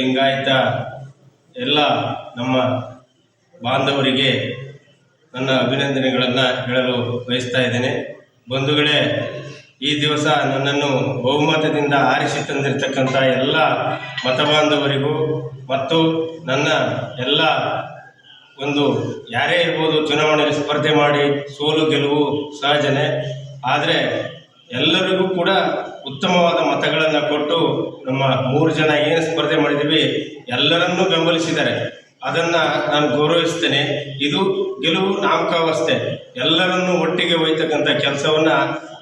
ಲಿಂಗಾಯತ ಎಲ್ಲ ನಮ್ಮ ಬಾಂಧವರಿಗೆ ನನ್ನ ಅಭಿನಂದನೆಗಳನ್ನು ಹೇಳಲು ಬಯಸ್ತಾ ಇದ್ದೇನೆ. ಬಂಧುಗಳೇ, ಈ ದಿವಸ ನನ್ನನ್ನು ಬಹುಮತದಿಂದ ಆರಿಸಿ ತಂದಿರತಕ್ಕಂಥ ಎಲ್ಲ ಮತಬಾಂಧವರಿಗೂ ಮತ್ತು ನನ್ನ ಎಲ್ಲ ಒಂದು ಯಾರೇ ಇರ್ಬೋದು ಚುನಾವಣೆಯಲ್ಲಿ ಸ್ಪರ್ಧೆ ಮಾಡಿ ಸೋಲು ಗೆಲುವು ಸಹಜನೇ. ಆದರೆ ಎಲ್ಲರಿಗೂ ಕೂಡ ಉತ್ತಮವಾದ ಮತಗಳನ್ನು ಕೊಟ್ಟು ನಮ್ಮ ಮೂರು ಜನ ಏನು ಸ್ಪರ್ಧೆ ಮಾಡಿದ್ದೀವಿ ಎಲ್ಲರನ್ನೂ ಬೆಂಬಲಿಸಿದ್ದಾರೆ. ಅದನ್ನು ನಾನು ಗೌರವಿಸ್ತೇನೆ. ಇದು ಗೆಲುವು ನಾಮಕಾವಸ್ಥೆ. ಎಲ್ಲರನ್ನೂ ಒಟ್ಟಿಗೆ ಒಯ್ತಕ್ಕಂಥ ಕೆಲಸವನ್ನು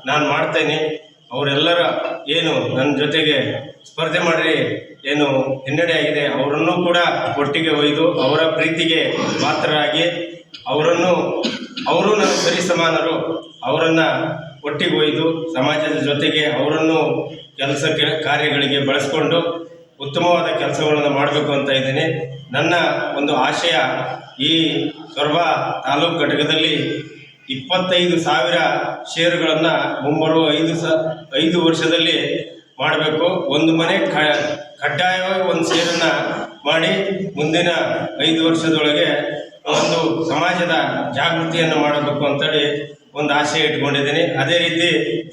ನಾನು ಮಾಡ್ತೇನೆ. ಅವರೆಲ್ಲರ ಏನು ನನ್ನ ಜೊತೆಗೆ ಸ್ಪರ್ಧೆ ಮಾಡಿರಿ, ಏನು ಹಿನ್ನಡೆ ಆಗಿದೆ, ಅವರನ್ನು ಕೂಡ ಒಟ್ಟಿಗೆ ಒಯ್ದು ಅವರ ಪ್ರೀತಿಗೆ ಪಾತ್ರರಾಗಿ, ಅವರನ್ನು, ಅವರು ನನ್ನ ಸರಿ ಸಮಾನರು, ಅವರನ್ನು ಒಟ್ಟಿಗೆ ಒಯ್ದು ಸಮಾಜದ ಜೊತೆಗೆ ಅವರನ್ನು ಕೆಲಸ ಕಾರ್ಯಗಳಿಗೆ ಬಳಸಿಕೊಂಡು ಉತ್ತಮವಾದ ಕೆಲಸಗಳನ್ನು ಮಾಡಬೇಕು ಅಂತ ಇದ್ದೀನಿ. ನನ್ನ ಒಂದು ಆಶಯ ಈ ಸೊರಬ ತಾಲೂಕು ಘಟಕದಲ್ಲಿ ಇಪ್ಪತ್ತೈದು ಸಾವಿರ ಷೇರುಗಳನ್ನು ಮುಂಬರುವ ಐದು ಸ, ಐದು ವರ್ಷದಲ್ಲಿ ಮಾಡಬೇಕು. ಒಂದು ಮನೆ ಕ ಕಡ್ಡಾಯವಾಗಿ ಒಂದು ಷೇರನ್ನು ಮಾಡಿ ಮುಂದಿನ ಐದು ವರ್ಷದೊಳಗೆ ಒಂದು ಸಮಾಜದ ಜಾಗೃತಿಯನ್ನು ಮಾಡಬೇಕು ಅಂತೇಳಿ ಒಂದು ಆಸೆ ಇಟ್ಕೊಂಡಿದ್ದೀನಿ. ಅದೇ ರೀತಿ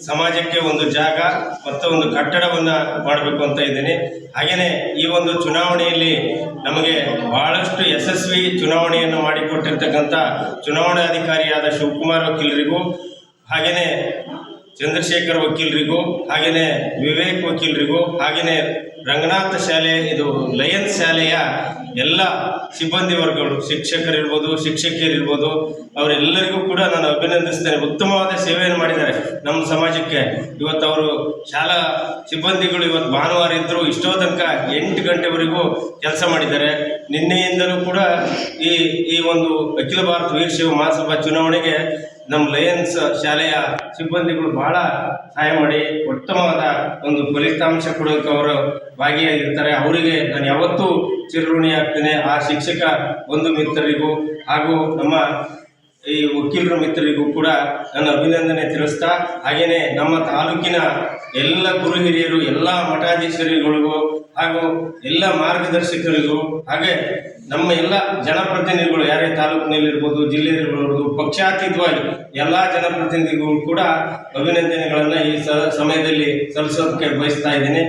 ಸಮಾಜಕ್ಕೆ ಒಂದು ಜಾಗ ಮತ್ತು ಒಂದು ಕಟ್ಟಡವನ್ನು ಮಾಡಬೇಕು ಅಂತ ಇದ್ದೀನಿ. ಹಾಗೆಯೇ ಈ ಒಂದು ಚುನಾವಣೆಯಲ್ಲಿ ನಮಗೆ ಬಹಳಷ್ಟು ಯಶಸ್ವಿ ಚುನಾವಣೆಯನ್ನು ಮಾಡಿಕೊಟ್ಟಿರ್ತಕ್ಕಂಥ ಚುನಾವಣಾಧಿಕಾರಿಯಾದ ಶಿವಕುಮಾರ್ ವಕೀಲರಿಗೂ ಹಾಗೆಯೇ ಚಂದ್ರಶೇಖರ್ ವಕೀಲರಿಗೂ ಹಾಗೆಯೇ ವಿವೇಕ್ ವಕೀಲರಿಗೂ ಹಾಗೆಯೇ ರಂಗನಾಥ ಶಾಲೆ, ಇದು ಲಯನ್ಸ್ ಶಾಲೆಯ ಎಲ್ಲ ಸಿಬ್ಬಂದಿ ವರ್ಗಗಳು ಶಿಕ್ಷಕರಿರ್ಬೋದು, ಶಿಕ್ಷಕಿಯರಿರ್ಬೋದು, ಅವರೆಲ್ಲರಿಗೂ ಕೂಡ ನಾನು ಅಭಿನಂದಿಸ್ತೇನೆ. ಉತ್ತಮವಾದ ಸೇವೆಯನ್ನು ಮಾಡಿದ್ದಾರೆ ನಮ್ಮ ಸಮಾಜಕ್ಕೆ. ಇವತ್ತು ಅವರು ಶಾಲಾ ಸಿಬ್ಬಂದಿಗಳು ಇವತ್ತು ಭಾನುವಾರ ಇದ್ದರು ಇಷ್ಟೋ ತನಕ ಎಂಟು ಗಂಟೆವರೆಗೂ ಕೆಲಸ ಮಾಡಿದ್ದಾರೆ. ನಿನ್ನೆಯಿಂದಲೂ ಕೂಡ ಈ ಈ ಒಂದು ಅಖಿಲ ಭಾರತ ವೀರಶೈವ ಮಹಾಸಭಾ ಚುನಾವಣೆಗೆ ನಮ್ಮ ಲಯನ್ಸ್ ಶಾಲೆಯ ಸಿಬ್ಬಂದಿಗಳು ಬಹಳ ಸಹಾಯ ಮಾಡಿ ಉತ್ತಮವಾದ ಒಂದು ಫಲಿತಾಂಶ ಕೊಡೋಕೆ ಅವರು ಭಾಗಿಯಾಗಿರ್ತಾರೆ. ಅವರಿಗೆ ನಾನು ಯಾವತ್ತೂ ಚಿರಋಣಿ ಆಗ್ತೇನೆ. ಆ ಶಿಕ್ಷಕ ಒಂದು ಮಿತ್ರರಿಗೂ ಹಾಗೂ ನಮ್ಮ ಈ ವಕೀಲರ ಮಿತ್ರರಿಗೂ ಕೂಡ ನನ್ನ ಅಭಿನಂದನೆ ತಿಳಿಸ್ತಾ ಹಾಗೆಯೇ ನಮ್ಮ ತಾಲೂಕಿನ ಎಲ್ಲ ಗುರು ಹಿರಿಯರು, ಎಲ್ಲ ಮಠಾಧೀಶರುಗಳಿಗೂ ಹಾಗೂ ಎಲ್ಲ ಮಾರ್ಗದರ್ಶಕರಿಗೂ ಹಾಗೆ ನಮ್ಮ ಎಲ್ಲ ಜನಪ್ರತಿನಿಧಿಗಳು, ಯಾರೇ ತಾಲೂಕಿನಲ್ಲಿರ್ಬೋದು ಜಿಲ್ಲೆಯಲ್ಲಿರ್ಬೋದು, ಪಕ್ಷಾತೀತವಾಗಿ ಎಲ್ಲ ಜನಪ್ರತಿನಿಧಿಗಳು ಕೂಡ ಅಭಿನಂದನೆಗಳನ್ನು ಈ ಸಮಯದಲ್ಲಿ ಸಲ್ಲಿಸೋದಕ್ಕೆ ಬಯಸ್ತಾ ಇದ್ದೀನಿ.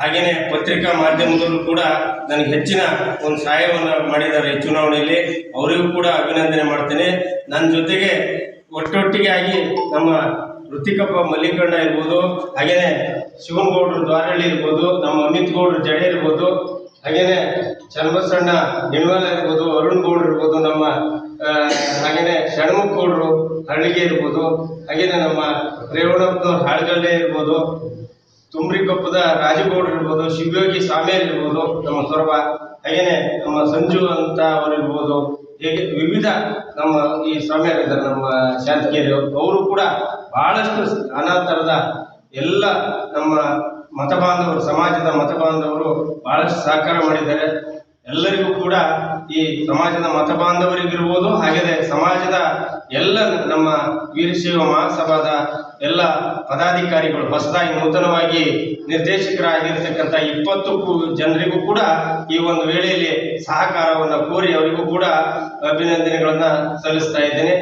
ಹಾಗೆಯೇ ಪತ್ರಿಕಾ ಮಾಧ್ಯಮದಲ್ಲೂ ಕೂಡ ನನಗೆ ಹೆಚ್ಚಿನ ಒಂದು ಸಹಾಯವನ್ನು ಮಾಡಿದ್ದಾರೆ ಚುನಾವಣೆಯಲ್ಲಿ. ಅವರಿಗೂ ಕೂಡ ಅಭಿನಂದನೆ ಮಾಡ್ತೇನೆ. ನನ್ನ ಜೊತೆಗೆ ಒಟ್ಟೊಟ್ಟಿಗೆ ಆಗಿ ನಮ್ಮ ಋತಿಕಪ್ಪ ಮಲ್ಲಿಕಣ್ಣ ಇರ್ಬೋದು ಹಾಗೆಯೇ ಶಿವನಗೌಡರು ದ್ವಾರಳ್ಳಿ ಇರ್ಬೋದು, ನಮ್ಮ ಅಮಿತ್ ಗೌಡ್ರು ಜಡೆ ಇರ್ಬೋದು, ಹಾಗೇನೆ ಚನ್ನಬಸಣ್ಣ ನಿಲ್ವಲ ಇರ್ಬೋದು ಅರುಣ್ ಗೌಡ್ರು ಇರ್ಬೋದು, ನಮ್ಮ ಹಾಗೇನೆ ಷಣ್ಮುಖ ಗೌಡ್ರು ಹಳ್ಳಿಗೆ ಇರ್ಬೋದು, ಹಾಗೇನೆ ನಮ್ಮ ರೇವಣಪ್ಪನವ್ರು ಹಾಳ್ಗಲ್ಲೆ ಇರ್ಬೋದು, ತುಮ್ರಿಕೊಪ್ಪದ ರಾಜಗೌಡ್ರು ಇರ್ಬೋದು, ಶಿವಯೋಗಿ ಸ್ವಾಮಿಯರ್ ಇರ್ಬೋದು, ನಮ್ಮ ಸೊರಬ, ಹಾಗೇನೆ ನಮ್ಮ ಸಂಜು ಅಂತ ಅವರು ಇರ್ಬೋದು, ಹೇಗೆ ವಿವಿಧ ನಮ್ಮ ಈ ಸ್ವಾಮಿಯರ್ ಇದ್ದಾರೆ ನಮ್ಮ ಶಾಂತಕೇರಿ ಅವರು ಕೂಡ ಬಹಳಷ್ಟು ನಾನಾ ಥರದ ಎಲ್ಲ ನಮ್ಮ ಮತ ಬಾಂಧವರು ಸಮಾಜದ ಮತ ಬಾಂಧವರು ಬಹಳಷ್ಟು ಸಹಕಾರ ಮಾಡಿದ್ದಾರೆ. ಎಲ್ಲರಿಗೂ ಕೂಡ ಈ ಸಮಾಜದ ಮತ ಬಾಂಧವರಿಗಿರ್ಬೋದು ಹಾಗೆ ಸಮಾಜದ ಎಲ್ಲ ನಮ್ಮ ವೀರಶೈವ ಮಹಾಸಭಾದ ಎಲ್ಲ ಪದಾಧಿಕಾರಿಗಳು, ಹೊಸದಾಗಿ ನೂತನವಾಗಿ ನಿರ್ದೇಶಕರಾಗಿರ್ತಕ್ಕಂಥ ಇಪ್ಪತ್ತು ಜನರಿಗೂ ಕೂಡ ಈ ಒಂದು ವೇಳೆಯಲ್ಲಿ ಸಹಕಾರವನ್ನು ಕೋರಿ ಅವರಿಗೂ ಕೂಡ ಅಭಿನಂದನೆಗಳನ್ನು ಸಲ್ಲಿಸ್ತಾ ಇದ್ದೇನೆ.